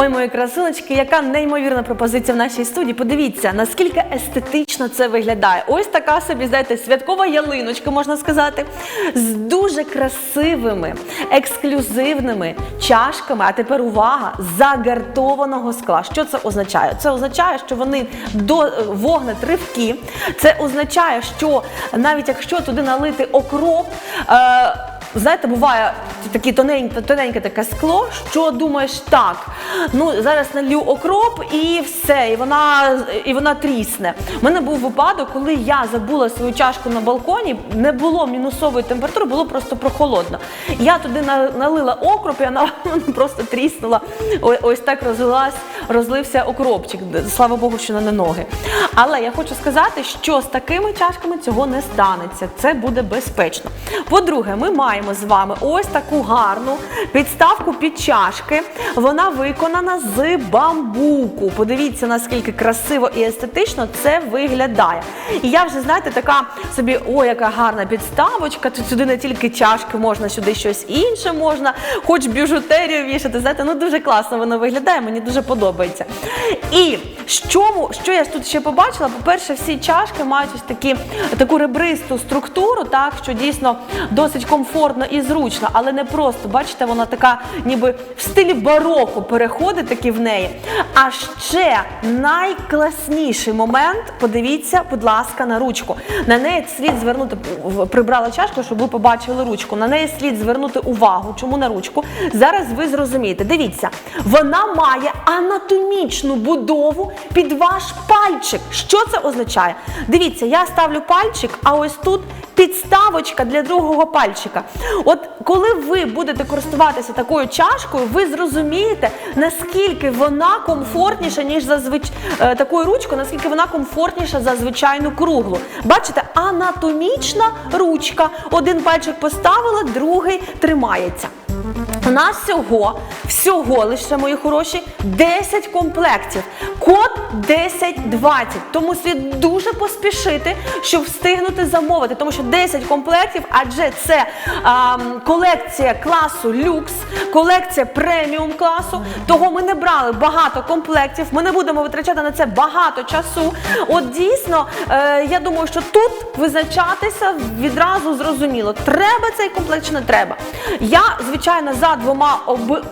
Ой, мої красуночки, яка неймовірна пропозиція в нашій студії. Подивіться, наскільки естетично це виглядає. Ось така собі, знаєте, святкова ялиночка, можна сказати, з дуже красивими, ексклюзивними чашками. А тепер увага! Загартованого скла. Що це означає? Це означає, що вони до вогнетривкі. Це означає, що навіть якщо туди налити окроп. Е, Знаєте, буває таке тоненьке, тоненьке таке скло, що думаєш так, ну зараз налью окроп і все, і вона, і вона трісне. У мене був випадок, коли я забула свою чашку на балконі, не було мінусової температури, було просто прохолодно. Я туди на- налила окроп, і вона просто тріснула. Ось так розлилась, розлився окропчик. Слава Богу, що на ноги. Але я хочу сказати, що з такими чашками цього не станеться. Це буде безпечно. По-друге, ми маємо з вами ось таку гарну підставку під чашки. Вона виконана з бамбуку. Подивіться, наскільки красиво і естетично це виглядає. І я вже, знаєте, така собі, о, яка гарна підставочка. Тут сюди не тільки чашки, можна сюди щось інше можна, хоч бюжутерію вішати. Знаєте, ну дуже класно воно виглядає, мені дуже подобається. І що, що я тут ще побачила? По-перше, всі чашки мають ось такі, таку ребристу структуру, так, що дійсно досить комфортно і зручно, але не просто. Бачите, вона така, ніби в стилі бароко переходить таки в неї. А ще найкласніший момент, подивіться, будь ласка, на ручку. На неї слід звернути, прибрала чашку, щоб ви побачили ручку. На неї слід звернути увагу. Чому на ручку? Зараз ви зрозумієте. Дивіться, вона має анатомічну будову під ваш пальчик. Що це означає? Дивіться, я ставлю пальчик, а ось тут підставочка для другого пальчика. От коли ви будете користуватися такою чашкою, ви зрозумієте, наскільки вона комфортніша, ніж зазвич... е, такою ручкою, наскільки вона комфортніша за звичайну круглу. Бачите, анатомічна ручка. Один пальчик поставила, другий тримається. У нас всього, всього лише, мої хороші, 10 комплектів. Код 1020. Тому слід дуже поспішити, щоб встигнути замовити. Тому що 10 комплектів, адже це а, колекція класу люкс, колекція преміум класу. Того ми не брали багато комплектів. Ми не будемо витрачати на це багато часу. От дійсно, е, я думаю, що тут визначатися відразу зрозуміло, треба цей комплект чи не треба. Я, звичайно, за двома оби.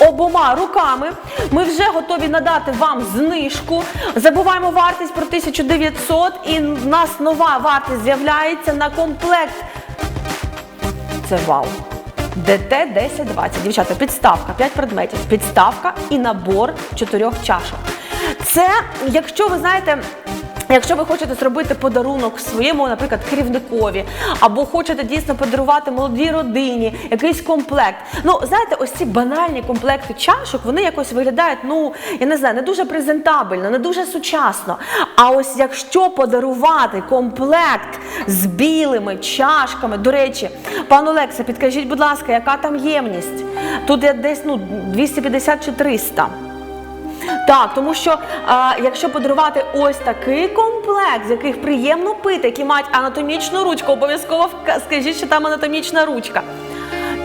Обома руками ми вже готові надати вам знижку. Забуваємо вартість про 1900 і в нас нова вартість з'являється на комплект. Це вау. ДТ 1020. Дівчата, підставка, 5 предметів, підставка і набор чотирьох чашок. Це, якщо ви знаєте. Якщо ви хочете зробити подарунок своєму, наприклад, керівникові, або хочете дійсно подарувати молодій родині якийсь комплект. Ну, знаєте, ось ці банальні комплекти чашок, вони якось виглядають, ну я не знаю, не дуже презентабельно, не дуже сучасно. А ось якщо подарувати комплект з білими чашками, до речі, пан Олекса, підкажіть, будь ласка, яка там ємність? Тут я десь ну 250 чи 300. Так, тому що а, якщо подарувати ось такий комплект, з яких приємно пити, які мають анатомічну ручку, обов'язково скажіть, що там анатомічна ручка.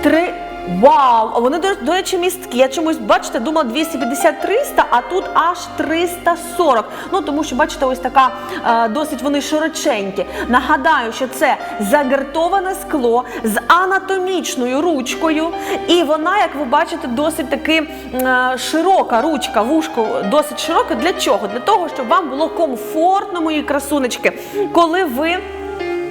Три. Вау! Вони, до, речі, місткі. Я чомусь, бачите, думала 250-300, а тут аж 340. Ну, тому що, бачите, ось така е, досить вони широченькі. Нагадаю, що це загартоване скло з анатомічною ручкою. І вона, як ви бачите, досить таки е, широка ручка, вушко досить широке. Для чого? Для того, щоб вам було комфортно, мої красунечки, коли ви.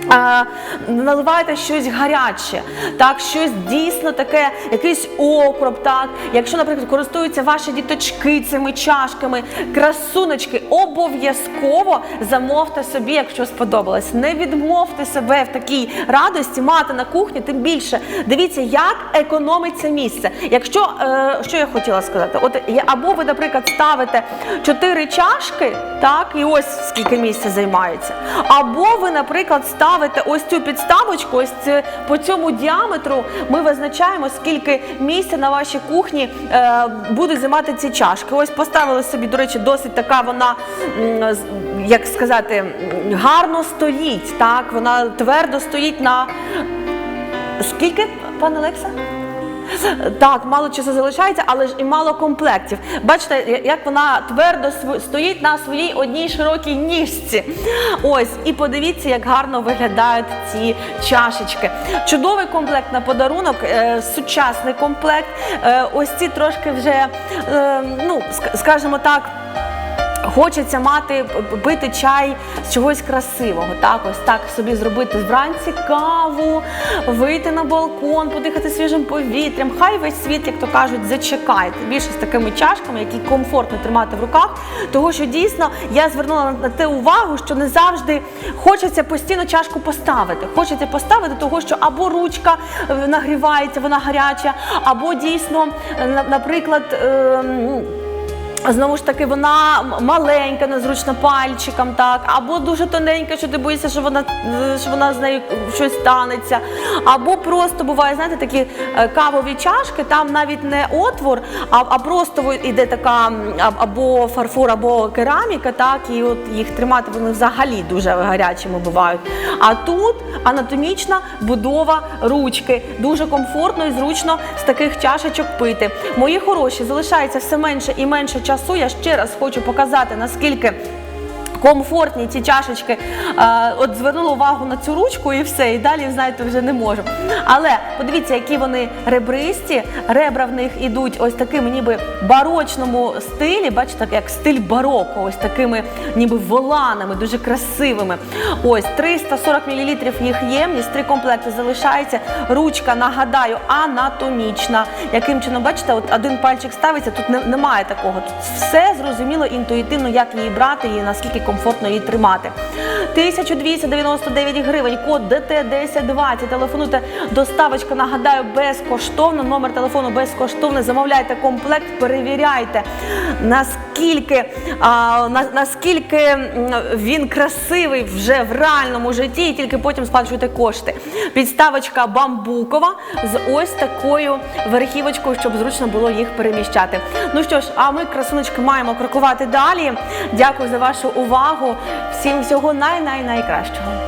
А, наливаєте щось гаряче, так, щось дійсно таке, якийсь окроп, так. Якщо, наприклад, користуються ваші діточки цими чашками, красуночки, обов'язково замовте собі, якщо сподобалось. Не відмовте себе в такій радості мати на кухні, тим більше дивіться, як економиться місце. Якщо е, що я хотіла сказати, от або ви, наприклад, ставите чотири чашки, так, і ось скільки місця займається, або ви, наприклад, ставите ось цю підставочку, ось це, по цьому діаметру ми визначаємо, скільки місця на вашій кухні е, будуть займати ці чашки. Ось поставили собі, до речі, досить така вона, як сказати, гарно стоїть. Так, вона твердо стоїть на Скільки, пане Олекса? Так, мало часу залишається, але ж і мало комплектів. Бачите, як вона твердо стоїть на своїй одній широкій ніжці. Ось, і подивіться, як гарно виглядають ці чашечки. Чудовий комплект на подарунок, е, сучасний комплект. Е, ось ці трошки вже, е, ну, ск- скажімо так. Хочеться мати пити чай з чогось красивого. Так, ось так собі зробити вранці каву, вийти на балкон, подихати свіжим повітрям. Хай весь світ, як то кажуть, зачекайте. Більше з такими чашками, які комфортно тримати в руках. Того що дійсно я звернула на- те увагу, що не завжди хочеться постійно чашку поставити. Хочеться поставити, того що або ручка е, нагрівається, вона гаряча, або дійсно, е, наприклад. ем, Знову ж таки, вона маленька, незручна пальчиком, так, або дуже тоненька, що ти боїшся, що вона, е, що вона з нею щось станеться. Або просто буває, знаєте, такі е, кавові чашки, там навіть не отвор, а, а просто іде така або фарфор, або кераміка, так, і от їх тримати вони взагалі дуже гарячими бувають. А тут анатомічна будова ручки. Дуже комфортно і зручно з таких чашечок пити. Мої хороші, залишається все менше і менше часу. Я ще раз хочу показати, наскільки. Комфортні ці чашечки, Е, от звернула увагу на цю ручку і все, і далі, знаєте, вже не можу. Але подивіться, які вони ребристі, ребра в них ідуть ось такими ніби барочному стилі, бачите, як стиль бароко, ось такими ніби воланами, дуже красивими. Ось 340 мл їх ємність, три комплекти залишається. Ручка, нагадаю, анатомічна. Яким чином, бачите, от один пальчик ставиться, тут не- немає такого. Тут все зрозуміло інтуїтивно, як її брати і наскільки комфортно її тримати. 1299 гривень, код ДТ 1020. Телефонуйте, доставочка, нагадаю, безкоштовно. Номер телефону безкоштовний. Замовляйте комплект, перевіряйте, наскільки, а, на, наскільки він красивий вже в реальному житті, і тільки потім сплачуєте кошти. Підставочка бамбукова з ось такою верхівочкою, щоб зручно було їх переміщати. Ну що ж, а ми, красуночки, маємо крокувати далі. Дякую за вашу увагу. Всім всього най-най-найкращого.